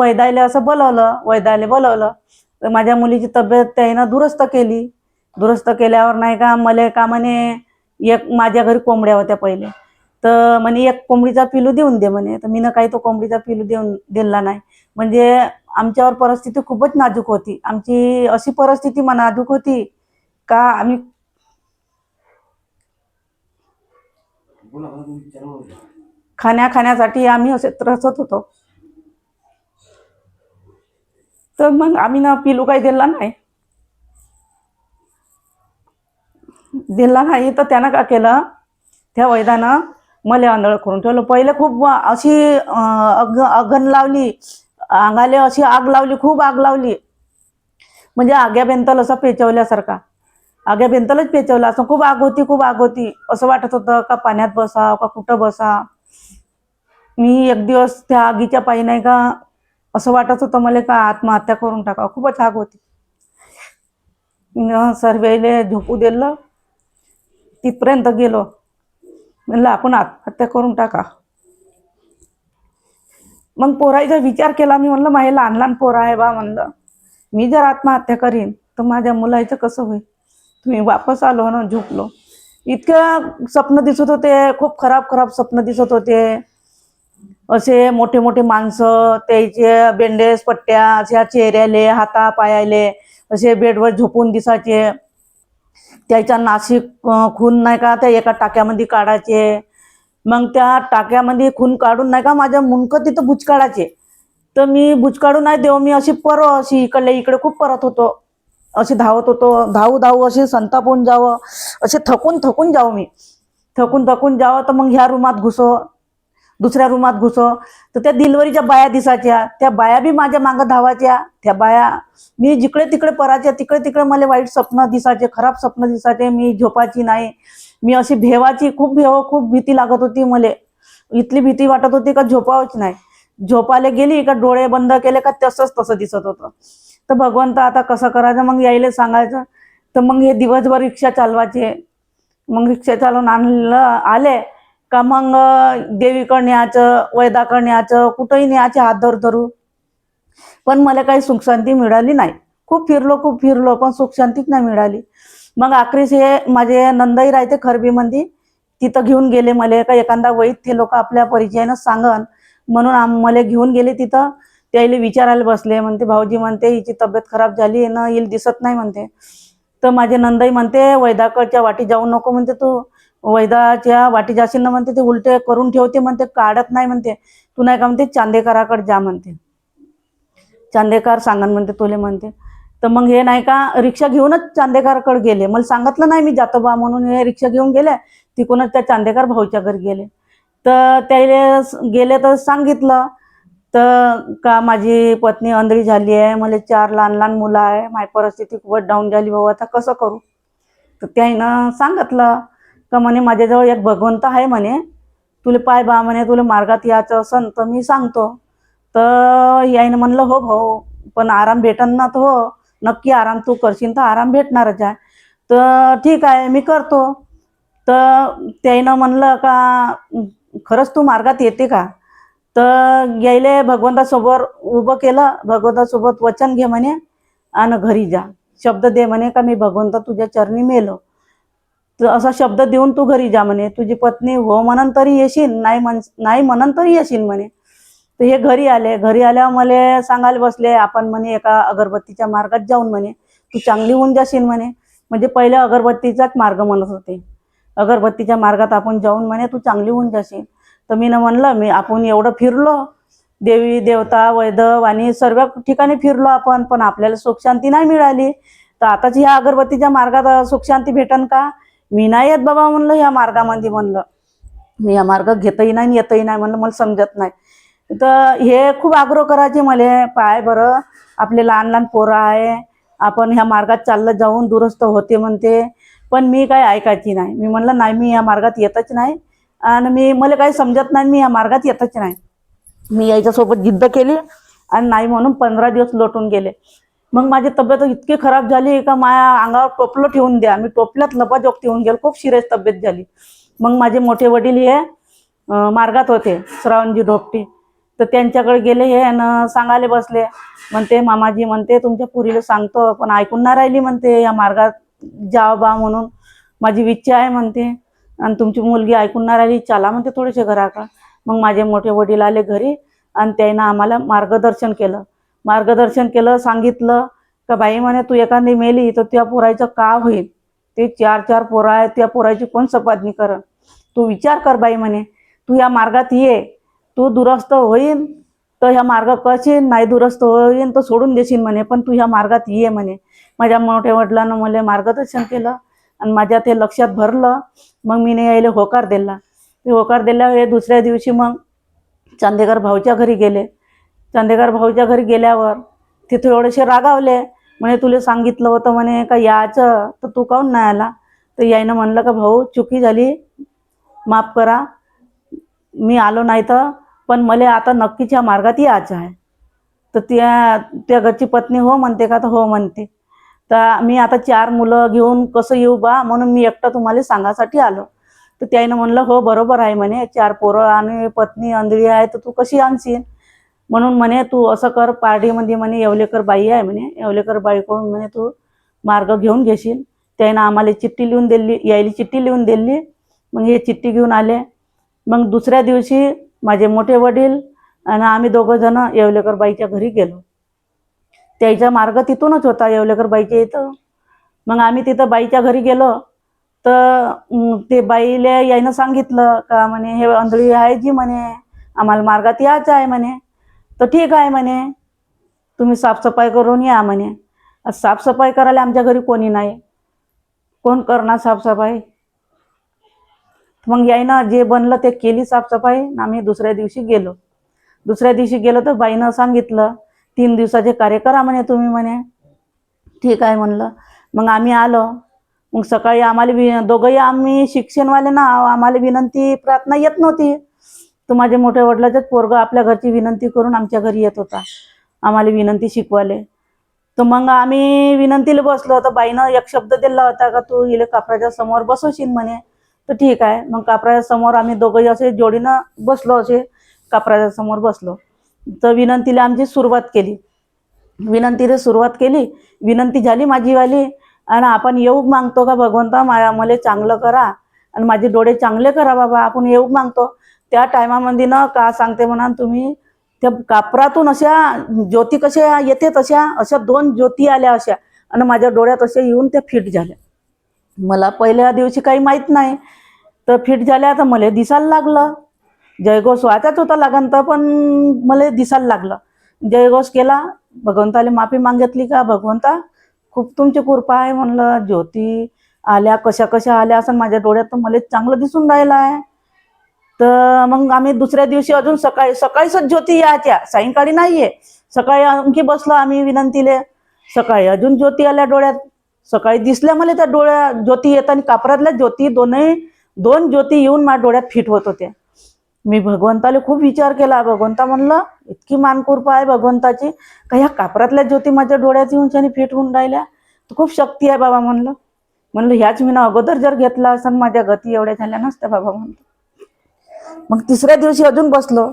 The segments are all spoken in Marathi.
वैदायला असं बोलवलं वैदायला बोलवलं. तर माझ्या मुलीची तब्येत त्यानं दुरुस्त केली. दुरुस्त केल्यावर नाही का मला का म्हणे एक माझ्या घरी कोंबड्या होत्या पहिले. तर म्हणे एक कोंबडीचा पिलू देऊन दे म्हणे. तर मीनं काही तो कोंबडीचा पिलू देऊन दिला नाही. म्हणजे आमच्यावर परिस्थिती खूपच नाजूक होती. आमची अशी परिस्थिती मा- नाजूक होती का आम्ही खाण्या खाण्यासाठी आम्ही असे त्रसत होतो. तर मग आम्ही ना पिलू काही दिला नाही. दिला नाही तर त्यानं का केलं? त्या वैदानं मला आंधळ करून ठेवलं. पहिले खूप अशी अग अगन लावली. अंगाले अशी आग लावली खूप आग लावली. म्हणजे आग्या बेंतल असा पेचवल्यासारखा. आग्या बेंतलच पेचवला. असं खूप आग होती खूप आग होती. असं वाटत होतं का पाण्यात बसा का कुठं बसा मी एक दिवस त्या आगीच्या पायी नाही का असं वाटत होतं मला का आत्महत्या करून टाका खूपच आग होती. न सर्वेले झोपू दिलं. तिथपर्यंत गेलो. म्हणलं आपण आत्महत्या करून टाका. मग पोराचा विचार केला. मी म्हणलं माझे लहान लहान पोरं आहे बा म्हणलं. मी जर आत्महत्या करीन तर माझ्या मुलाचं कसं होईल? तुम्ही वापस आलो ना झोपलो. इतकं स्वप्न दिसत होते. खूप खराब खराब स्वप्न दिसत होते. असे मोठे मोठे माणसं त्याचे बेंडेज पट्ट्या अशा चेहऱ्याले हाता पायाले असे बेडवर झोपून दिसायचे. त्याच्या नाशिक खून नाही का त्या एका टाक्यामध्ये काढायचे. मग त्या टाक्यामध्ये खून काढून नाही का माझ्या मुंडकं तिथं बुचकाळाचे तर मी बुचकाळून नाही देव मी अशी पर अशी इकडले इकडे खूप परत होतो. असे धावत होतो. धावू धावू अशी संतापून जावं. असे थकून थकून जावं मी. थकून थकून जावं तर मग ह्या रूमात घुसो. दुसऱ्या रूमात घुसो. तर त्या दिलवरीच्या बाया दिसायच्या. त्या बाया बी माझ्या मागं धावायच्या. त्या बाया मी जिकडे तिकडे पराच्या तिकडे तिकडे मला वाईट स्वप्न दिसायचे खराब स्वप्न दिसायचे. मी झोपायची नाही. मी अशी भेवाची खूप भेव खूप भीती लागत होती मला. इतली भीती वाटत होती का झोपावच नाही. झोपायला गेली का डोळे बंद केले का तसंच तसं दिसत होतं. तर भगवंत आता कसं करायचं? मग यायला सांगायचं. तर मग हे दिवसभर रिक्षा चालवायचे. मग रिक्षा चालवून आणलं आले. का मग देवीकडे न्यायचं वैदाकडे न्यायचं कुठंही न्यायचे हात धर धरू. पण मला काही सुखशांती मिळाली नाही. खूप फिरलो खूप फिरलो पण सुखशांतीच नाही मिळाली. मग आखरीस हे माझे नंदई राहते खरबीमध्ये तिथं घेऊन गेले मला का एखादा वैद ते लोक आपल्या परिचयानं सांगन. म्हणून आम मला घेऊन गेले तिथं. त्याला विचारायला बसले म्हणते भाऊजी म्हणते हिची तब्येत खराब झाली ना येईल दिसत नाही म्हणते. तर माझे नंदई म्हणते वैदाकडच्या वाटी जाऊ नको म्हणते तू. वैदाच्या वाटी जाशील ना म्हणते ते उलटे करून ठेवते म्हणते काढत नाही म्हणते. तू नाही का म्हणते चांदेकराकडे जा म्हणते. चांदेकर सांगन म्हणते तुले म्हणते. तर मग हे नाही का रिक्षा घेऊनच चांदेकरकडे गेले. मला सांगितलं नाही मी जातो बा म्हणून हे रिक्षा घेऊन गेले. तिकडूनच त्या चांदेकर भाऊच्या घरी गेले. तर त्याला गेले तर सांगितलं तर का माझी पत्नी अंधळी झाली आहे मला चार लहान लहान मुलं आहे माझी परिस्थिती खूपच डाऊन झाली भाऊ आता कसं करू? तर त्यानं सांगितलं का म्हणे माझ्याजवळ एक भगवंत आहे म्हणे तुला पाय बा म्हणे तुला मार्गात यायचं असन तर मी सांगतो. तर यायनं म्हणलं हो भाऊ पण आराम भेटन ना तर हो नक्की आराम तू करशील तर आराम भेटणारच आहे. तर ठीक आहे मी करतो. तर त्याईनं म्हणलं का खरंच तू मार्गात येते का? तर यायले भगवंतासोबत उभं केलं. भगवंतासोबत वचन घे म्हणे आणि घरी जा. शब्द दे म्हणे का मी भगवंत तुझ्या चरणी मेलो. असा शब्द देऊन तू घरी जा म्हणे. तुझी पत्नी हो म्हणन तरी येशील नाही म्हण नाही म्हणन तरी येशील म्हणे. तर हे घरी आले. घरी आल्यावर मला सांगायला बसले आपण म्हणे एका अगरबत्तीच्या मार्गात जाऊन म्हणे तू चांगली होऊन जाशील म्हणे. म्हणजे पहिले अगरबत्तीचाच मार्ग म्हणत होते. अगरबत्तीच्या मार्गात आपण जाऊन म्हणे तू चांगली होऊन जाशील. तर मी म्हणलं मी आपण एवढं फिरलो देवी देवता वैदव आणि सर्व ठिकाणी फिरलो आपण पण आपल्याला सुखशांती नाही मिळाली. तर आताच ह्या अगरबत्तीच्या मार्गात सुखशांती भेटन का? मी नाही येत बाबा म्हणलं या मार्गामध्ये म्हणलं. मी या मार्ग घेतही नाही येतही नाही म्हणलं मला समजत नाही. तर हे खूप आग्रह करायचे मला पाय बरं आपले लहान लहान पोरं आहे आपण ह्या मार्गात चाललं जाऊन दुरुस्त होते म्हणते पण मी काय ऐकायची नाही. मी म्हणलं नाही मी या मार्गात येतच नाही आणि मी मला काही समजत नाही मी या मार्गात येतच नाही. मी याच्यासोबत जिद्द केली आणि नाही म्हणून पंधरा दिवस लोटून गेले. मग माझी तब्येत इतकी खराब झाली का माझ्या अंगावर टोपलं ठेवून द्या. मी टोपल्यात लपाजोग ठेवून गेलो खूप सिरियस तब्येत झाली. मग माझे मोठे वडील हे मार्गात होते श्रावणजी ढोपटी. तर त्यांच्याकडे गेले हे न सांगायला बसले. म्हणते मामाजी म्हणते तुमच्या पुरीला सांगतो पण ऐकून नाही राहिली म्हणते या मार्गात जाव बा म्हणून. माझी इच्छा आहे म्हणते आणि तुमची मुलगी ऐकून नाही राहिली चला म्हणते थोडेसे घराकडं. मग माझे मोठे वडील आले घरी आणि त्यानं आम्हाला मार्गदर्शन केलं. मार्गदर्शन केलं सांगितलं का बाई म्हणे तू एखादी मेली तर त्या पोरायचं का होईल ते चार चार पोरं आहेत त्या पोराची कोण सपादनी कर तू विचार कर बाई म्हणे तू या मार्गात ये तू दुरस्त होईन तर ह्या मार्ग कशीन? नाही दुरस्त होईन तर सोडून देशील म्हणे पण तू ह्या मार्गात ये म्हणे. माझ्या मोठ्या वडिलांनं मला मार्गदर्शन केलं आणि माझ्या ते लक्षात भरलं. मग मी यायला होकार दिला. ते होकार दिल्यावर हे दुसऱ्या दिवशी मग चांदेकर भाऊच्या घरी गेले. चांदेकर भाऊच्या घरी गेल्यावर तिथे एवढेसे रागावले. म्हणे तुला सांगितलं होतं म्हणे का याचं तर तू काहून नाही आला? तर यायनं म्हणलं का भाऊ चुकी झाली. माफ करा. मी आलो नाही तर पण मला आता नक्कीच या मार्गात यायचं आहे. तर त्या त्या घरची पत्नी हो म्हणते का तर हो म्हणते. तर मी आता चार मुलं घेऊन कसं येऊ बा? म्हणून मी एकटा तुम्हाला सांगायसाठी आलो. तर त्याईनं म्हणलं हो बरोबर आहे म्हणे. चार पोरं आणि पत्नी आंधळी आहे तर तू कशी आणशील? म्हणून म्हणे तू असं कर पारडीमध्ये म्हणे येवलेकर बाई आहे म्हणे येवलेकर बाईकडून म्हणे तू मार्ग घेऊन घेशील. त्यानं आम्हाला चिठ्ठी लिहून दिली यायली चिठ्ठी लिहून दिली. मग हे चिठ्ठी घेऊन आले. मग दुसऱ्या दिवशी माझे मोठे वडील आणि आम्ही दोघं जण येवलेकर बाईच्या घरी गेलो. त्याचा मार्ग तिथूनच होता येवलेकर बाईच्या इथं. मग आम्ही तिथं बाईच्या घरी गेलो. तर ते बाईले यायनं सांगितलं का म्हणे हे आंधळी आहे जी म्हणे आम्हाला मार्गात यायचं आहे म्हणे. तर ठीक आहे म्हणे. तुम्ही साफसफाई करून या म्हणे. साफसफाई करायला आमच्या घरी कोणी नाही. कोण करणार साफसफाई? मग यायनं जे बनलं ते केली साफसफाई आम्ही दुसऱ्या दिवशी गेलो. दुसऱ्या दिवशी गेलो तर बाईनं सांगितलं तीन दिवसाचे कार्य करा म्हणे तुम्ही म्हणे. ठीक आहे म्हणलं. मग आम्ही आलो. मग सकाळी आम्हाला वि दोघंही आम्ही शिक्षणवाले ना आम्हाला विनंती प्रार्थना येत नव्हती. तर माझे मोठ्या वडिलाचेच पोरग आपल्या घरची विनंती करून आमच्या घरी येत होता. आम्हाला विनंती शिकवाले तर मग आम्ही विनंतीला बसलो. तर बाईनं एक शब्द दिला होता का तू इले कापराच्या समोर बसवशील म्हणे. तर ठीक आहे. मग कापराच्या समोर आम्ही दोघंही असे जोडीनं बसलो असे कापराच्या समोर बसलो. तर विनंतीला आमची सुरुवात केली. विनंतीला सुरुवात केली. विनंती झाली माझीवाली. आणि आपण येऊ मागतो का भगवंता? मला चांगलं करा. आणि माझे डोळे चांगले करा बाबा. आपण येऊ मागतो. त्या टायमामध्ये ना का सांगते म्हणा तुम्ही त्या कापरातून अशा ज्योती कशा येते तशा अशा दोन ज्योती आल्या अशा आणि माझ्या डोळ्यात अशा येऊन त्या फिट झाल्या. मला पहिल्या दिवशी काही माहीत नाही तर फिट झाल्या तर मला दिसायला लागलं. जयघोष वाचाच होता लागन तर पण मला दिसायला लागलं. जयघोष केला भगवंताला माफी मागितली का? भगवंता खूप तुमची कृपा आहे म्हणलं ज्योती आल्या कशा कशा आल्या असं माझ्या डोळ्यात तर मला चांगलं दिसून राहिलं आहे. तर मग आम्ही दुसऱ्या दिवशी अजून सकाळी सकाळीच ज्योती यायच्या. सायंकाळी नाहीये. सकाळी आणखी बसलो आम्ही विनंतीले. सकाळी अजून ज्योती आल्या डोळ्यात. सकाळी दिसल्या मला त्या डोळ्या ज्योती येत आणि कापरातल्या ज्योती दोनही दोन ज्योती येऊन माझ्या डोळ्यात फिट होत होत्या. मी भगवंताला खूप विचार केला. भगवंता म्हणलं इतकी मानकृपा आहे भगवंताची. का ह्या कापरातल्या ज्योती माझ्या डोळ्यात येऊन त्याने फिट होऊन राहिल्या? तर खूप शक्ती आहे बाबा म्हणलं. म्हणलं ह्याच मी अगोदर जर घेतला असं माझ्या गती एवढ्या झाल्या नसत्या बाबा म्हणलं. मग तिसऱ्या दिवशी अजून बसलो.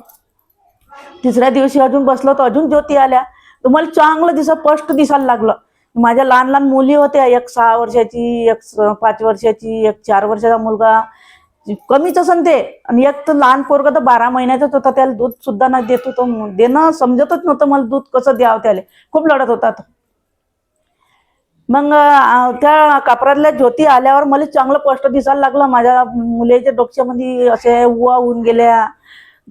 तिसऱ्या दिवशी अजून बसलो तर अजून ज्योती आल्या. तर मला चांगलं दिसा स्पष्ट दिसायला लागलं. माझ्या लहान लहान मुली होत्या एक सहा वर्षाची एक पाच वर्षाची एक चार वर्षाचा मुलगा. कमीच असन ते. आणि एक तर लहान पोरगा तर बारा महिन्याचाच होता त्याला दूध सुद्धा नाही देत होतो देणं समजतच नव्हतं मला दूध कसं द्यावं त्याला. खूप लढत होता तो. मग त्या कापरातल्या ज्योती आल्यावर मला चांगलं स्पष्ट दिसायला लागलं. माझ्या मुलीच्या डोक्यामध्ये असे उवा होऊन गेल्या.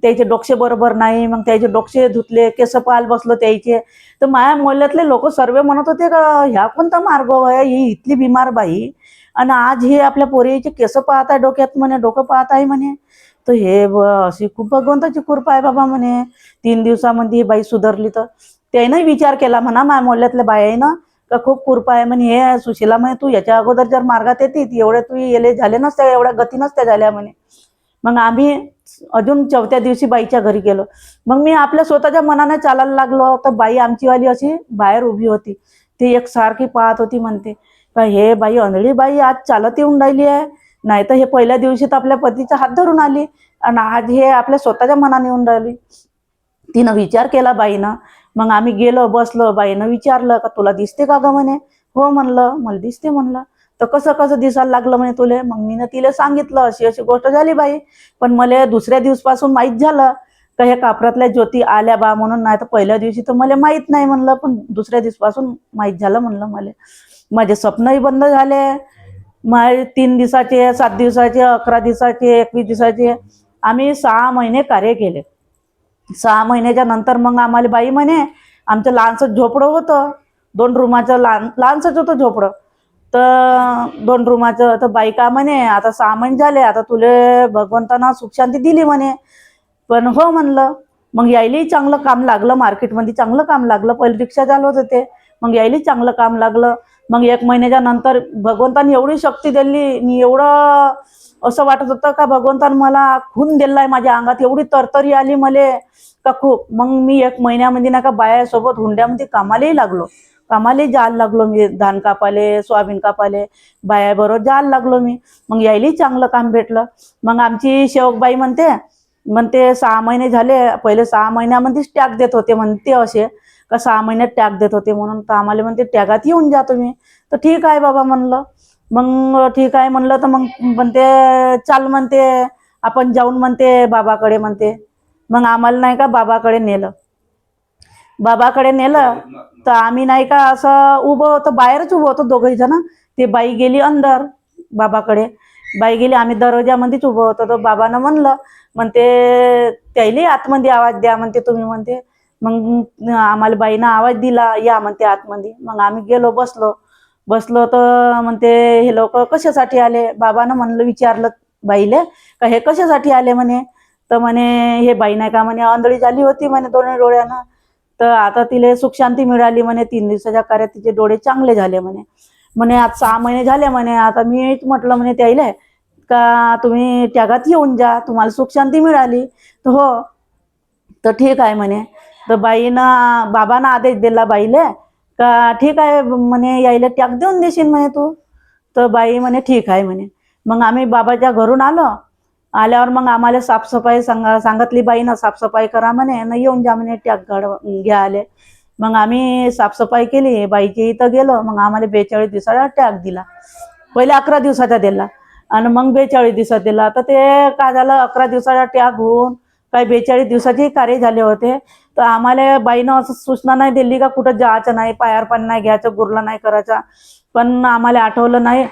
त्याचे डोक्षे बरोबर नाही. मग त्याचे डोक्षे धुतले केस पाल बसलो त्याचे. तर माझ्या मोहल्ल्यातले लोक सर्व म्हणत होते का ह्या कोणता मार्ग ही इथली बिमार बाई. आणि आज हे आपल्या पोरीचे केस पाहत आहे डोक्यात म्हणे डोकं पाहत आहे म्हणे. तर हे ब अशी खूप भगवंताची कृपा आहे बाबा म्हणे. तीन दिवसामध्ये ही बाई सुधारली तर. त्यानं विचार केला म्हणा माझ्या मोहल्ल्यातल्या बायानं का खूप कृपा आहे म्हणे हे सुशीला म्हणे तू याच्या अगोदर जर मार्गात येते एवढे तू येले झाले नसत्या एवढ्या गती नसत्या झाल्या म्हणे. मग आम्ही अजून चौथ्या दिवशी बाईच्या घरी गेलो. मग मी आपल्या स्वतःच्या मनाने चालायला लागलो तर बाई आमचीवाली अशी बाहेर उभी होती. ती एक सारखी पाहत होती म्हणते का हे बाई अंधळी बाई आज चालत येऊन राहिली आहे. नाही तर हे पहिल्या दिवशी तर आपल्या पतीचा हात धरून आली. आणि आज हे आपल्या स्वतःच्या मनाने येऊन राहिली. तिनं विचार केला बाईनं मग आम्ही गेलो बसलो बाईनं विचारलं का तुला दिसते का ग म्हणे? हो म्हणलं मला दिसते म्हणलं. तर कसं कसं दिसायला लागलं म्हणे तुले? मग मी तिला सांगितलं अशी अशी गोष्ट झाली बाई. पण मला दुसऱ्या दिवसपासून माहीत झालं का हे कापरातल्या ज्योती आल्या बा म्हणून नाही तर पहिल्या दिवशी तर मला माहीत नाही म्हणलं पण दुसऱ्या दिवसपासून माहीत झालं म्हणलं मला. माझे स्वप्नही बंद झाले. माझे तीन दिवसाचे सात दिवसाचे अकरा दिवसाचे एकवीस दिवसाचे आम्ही सहा महिने कार्य केले. सहा महिन्याच्या नंतर मग आम्हाला बाई म्हणे आमचं लहानसं झोपडं होतं. दोन रूमाचं लहान लहानसंच होतं झोपडं. तर दोन रूमाचं तर बाई का म्हणे आता सहा महिने झाले आता तुले भगवंतांना सुखशांती दिली म्हणे. पण हो म्हणलं मग यायलाही चांगलं काम लागलं मार्केटमध्ये चांगलं काम लागलं पहिले रिक्षा चालवत होते. मग यायलाही चांगलं काम लागलं. मग एक महिन्याच्या नंतर भगवंताने एवढी शक्ती दिली मी एवढं असं वाटत होतं का भगवंतान मला खून दिलाय माझ्या अंगात एवढी तरतरी आली मले का खूप. मग मी एक महिन्यामध्ये ना का बायासोबत हुंड्यामध्ये कामालाही लागलो. कामालाही जायला लागलो मी धान कापाले सोयाबीन कापाले बायाबरोबर जायला लागलो मी. मग यायलाही चांगलं काम भेटलं. मग आमची शेवकबाई म्हणते म्हणते सहा महिने झाले पहिले सहा महिन्यामध्येच टॅग देत होते म्हणते असे. का सहा महिन्यात टॅग देत होते म्हणून तर आम्हाला म्हणते टॅगात येऊन जा तुम्ही. तर ठीक आहे बाबा म्हणलं. मग ठीक आहे म्हणलं तर मग म्हणते चाल म्हणते आपण जाऊन म्हणते बाबाकडे म्हणते. मग आम्हाला नाही का बाबाकडे नेलं. बाबाकडे नेलं तर आम्ही नाही का असं उभं होतं बाहेरच उभं होतो दोघही जण. ते बाई गेली अंदर बाबाकडे. बाई गेली आम्ही दरवाजामध्येच उभं होतो. तर बाबानं म्हणलं म्हणते त्याईले आतमध्ये आवाज द्या म्हणते तुम्ही म्हणते. मग आम्हाला बाईनं आवाज दिला या म्हणते आतमध्ये. मग आम्ही गेलो बसलो. बसलो तर म्हणते हे लोक कशासाठी आले? बाबानं म्हणलं विचारलं बाईले का हे कशासाठी आले? म्हणे. तर म्हणे हे बाई नाही का? म्हणे आंधळी झाली होती म्हणे दोन्ही डोळ्यानं. तर आता तिले सुखशांती मिळाली म्हणे तीन दिवसाच्या कार्यात तिचे डोळे चांगले झाले म्हणे. म्हणे आज सहा महिने झाले म्हणे आता मी म्हटलं म्हणे त्याईले का तुम्ही त्यागात येऊन जा तुम्हाला सुखशांती मिळाली. तर हो तर ठीक आहे म्हणे. तर बाईनं बाबानं आदेश दिला बाईले का ठीक आहे म्हणे यायला टॅक देऊन देशील म्हणे तू? तर बाई म्हणे ठीक आहे म्हणे. मग आम्ही बाबाच्या घरून आलो. आल्यावर मग आम्हाला साफसफाई सांगा सांगितली बाईनं साफसफाई करा म्हणे न येऊन जा म्हणे टॅग घड घ्या आले. मग आम्ही साफसफाई केली बाईच्या इथं गेलो मग आम्हाला बेचाळीस दिवसाचा टॅग दिला. पहिले अकरा दिवसाचा दिला. आणि मग बेचाळीस दिवसात दिला. तर ते काय झालं अकरा दिवसाचा टॅग होऊन काही बेचाळीस दिवसाचे कार्य झाले होते. तर आम्हाला बाईनं असं सूचना नाही दिली का कुठं जायचं नाही पायार पण नाही घ्यायचं गुरला नाही करायचा. पण आम्हाला आठवलं नाही.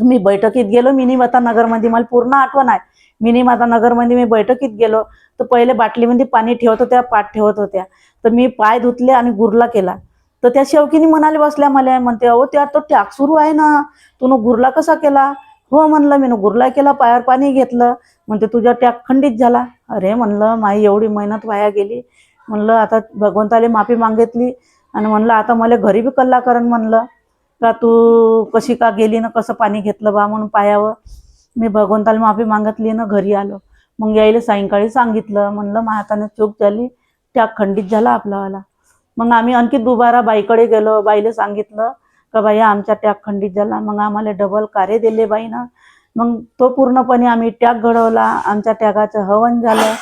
मी बैठकीत गेलो मिनी माता नगरमध्ये. मला पूर्ण आठवण आहे. मिनी माता नगरमध्ये मी बैठकीत गेलो. तर पहिले बाटलीमध्ये पाणी ठेवत होत्या पाठ ठेवत होत्या. तर मी पाय धुतले आणि गुरला केला. तर त्या शेवकीने म्हणाले बसल्या मला. म्हणते अहो त्या तो टॅक सुरू आहे ना. तू गुरला कसा केला? हो म्हणलं मी. गुरला केला पायावर पाणी घेतलं. म्हणते तुझा टॅक खंडित झाला. अरे म्हणलं माई एवढी मेहनत वाया गेली. म्हणलं आता भगवंताले माफी मागितली आणि म्हणलं आता मला घरी बी कल्ला करण म्हणलं. का तू कशी का गेली ना कसं पाणी घेतलं बा म्हणून पायावं मी भगवंताला माफी मागितली ना घरी आलो. मग यायला सायंकाळी सांगितलं. म्हणलं माझ्या हाताने चूक झाली. त्या खंडित झाला आपलावाला मग आम्ही आणखी दुबारा बाईकडे गेलो. बाईला सांगितलं का बाई आमचा टॅग खंडित झाला. मग आम्हाला डबल कारे दिले बाईनं. मग तो पूर्णपणे आम्ही टॅग घडवला. आमच्या टॅगाचं हवन झालं.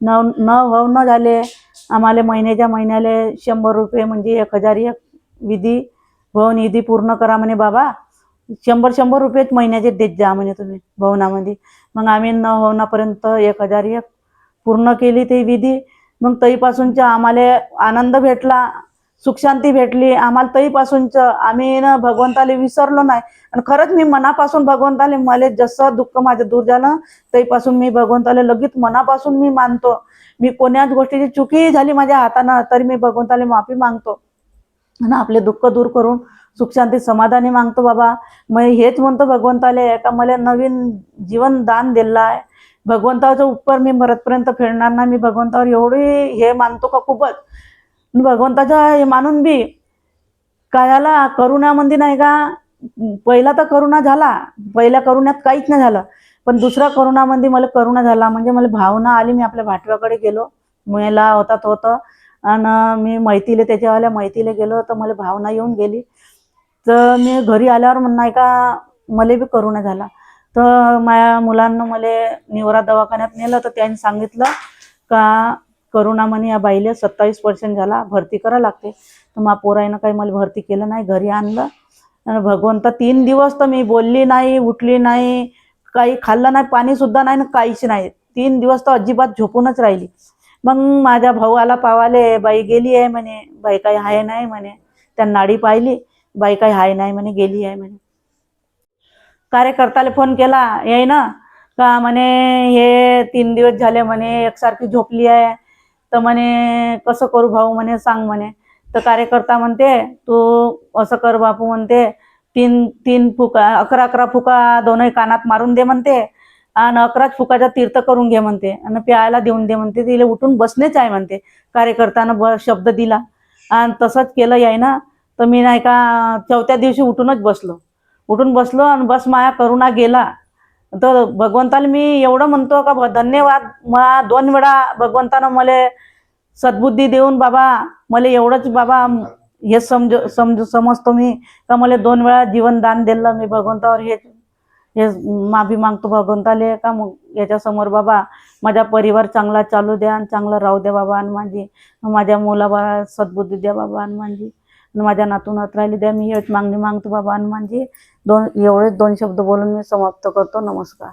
न न हवन झाले. आम्हाला महिन्याच्या महिन्याला शंभर रुपये म्हणजे एक हजार एक विधी भवनिधी पूर्ण करा म्हणे बाबा. शंभर शंभर रुपयेच महिन्याचे देत जा म्हणे तुम्ही भवनामध्ये. मग आम्ही न होण्यापर्यंत एक हजार एक पूर्ण केली ते विधी. मग तईपासूनच्या आम्हाला आनंद भेटला. सुखशांती भेटली. आम्हाला तईपासूनच आम्ही ना भगवंताला विसरलो नाही. आणि खरंच मी मनापासून भगवंताले मला जसं दुःख माझं दूर झालं तईपासून मी भगवंताला लगेच मनापासून मी मानतो. मी कोण्याच गोष्टीची चुकी झाली माझ्या हातानं तरी मी भगवंताला माफी मागतो. आणि आपले दुःख दूर करून सुखशांती समाधानी मागतो बाबा. मग हेच म्हणतो भगवंताले का मला नवीन जीवन दान दिलं आहे भगवंताच्या उपर मी मरतपर्यंत फिरणार नाही. मी भगवंतावर एवढी हे मानतो का खूपच. भगवंताच्या हे मानून बी काय झाला करुणामध्ये नाही का? पहिला तर करुणा झाला. पहिल्या करुण्यात काहीच नाही झालं. पण दुसऱ्या करुणामध्ये मला करुणा झाला. म्हणजे मला भावना आली. मी आपल्या भाटव्याकडे गेलो. मुला होता तो होतं आणि मी मैतीले त्याच्यावाल्या मैतीले गेलो तर मला भावना येऊन गेली. तर मी घरी आल्यावर नाही का मला बी करुणा झाला. तर माझ्या मुलांना मला निवरा दवाखान्यात नेलं. तर त्यांनी सांगितलं का करोना म्हणे या बाईले सत्तावीस पर्सेंट झाला भरती करा लागते. तर मा पोराईनं काही मला भरती केलं नाही घरी आणलं. आणि भगवंत तीन दिवस तर मी बोलली नाही उठली नाही काही खाल्लं नाही पाणी सुद्धा नाही ना काहीच नाही. तीन दिवस तर अजिबात झोपूनच राहिली. मग माझ्या भावाला पावाले बाई गेली आहे म्हणे बाई काही आहे नाही म्हणे. त्या नाडी पाहिली बाई काही आहे नाही म्हणे गेली आहे म्हणे. कार्यकर्त्याला फोन केला याय ना का म्हणे हे तीन दिवस झाले म्हणे एकसारखी झोपली आहे. तर म्हणे कसं करू भाऊ? म्हणे सांग म्हणे. तर कार्यकर्ता म्हणते तू असं कर बापू म्हणते तीन तीन फुका अकरा अकरा फुका दोनही कानात मारून दे म्हणते आणि अकराच फुकाचा तीर्थ करून घे म्हणते आणि प्यायला देऊन दे म्हणते तिला उठून बसणेच आहे म्हणते. कार्यकर्त्यानं ब शब्द दिला. आणि तसंच केलं याय ना तर मी नाही का चौथ्या दिवशी उठूनच बसलो. उठून बसलो आणि बस माया करुणा गेला. तर भगवंताला मी एवढं म्हणतो का भ- धन्यवाद मा दोन वेळा भगवंतानं मला सद्बुद्धी देऊन बाबा मला एवढंच बाबा हे समज समज समजतो मी का मला दोन वेळा जीवन दान दिलं मी भगवंतावर हे हे माफी मागतो भगवंताले का मग याच्यासमोर बाबा माझा परिवार चांगला चालू द्या आणि चांगला राहू द्या बाबा आणि माझी माझ्या मुलाबाळा सद्बुद्धी द्या बाबा आणि माझी. माझ्या नातूनात राहिली द्या मी हेच मागणी मागतो बाबा. हनुमानजी म्हणजे दोन एवढेच दोन शब्द बोलून मी समाप्त करतो. नमस्कार.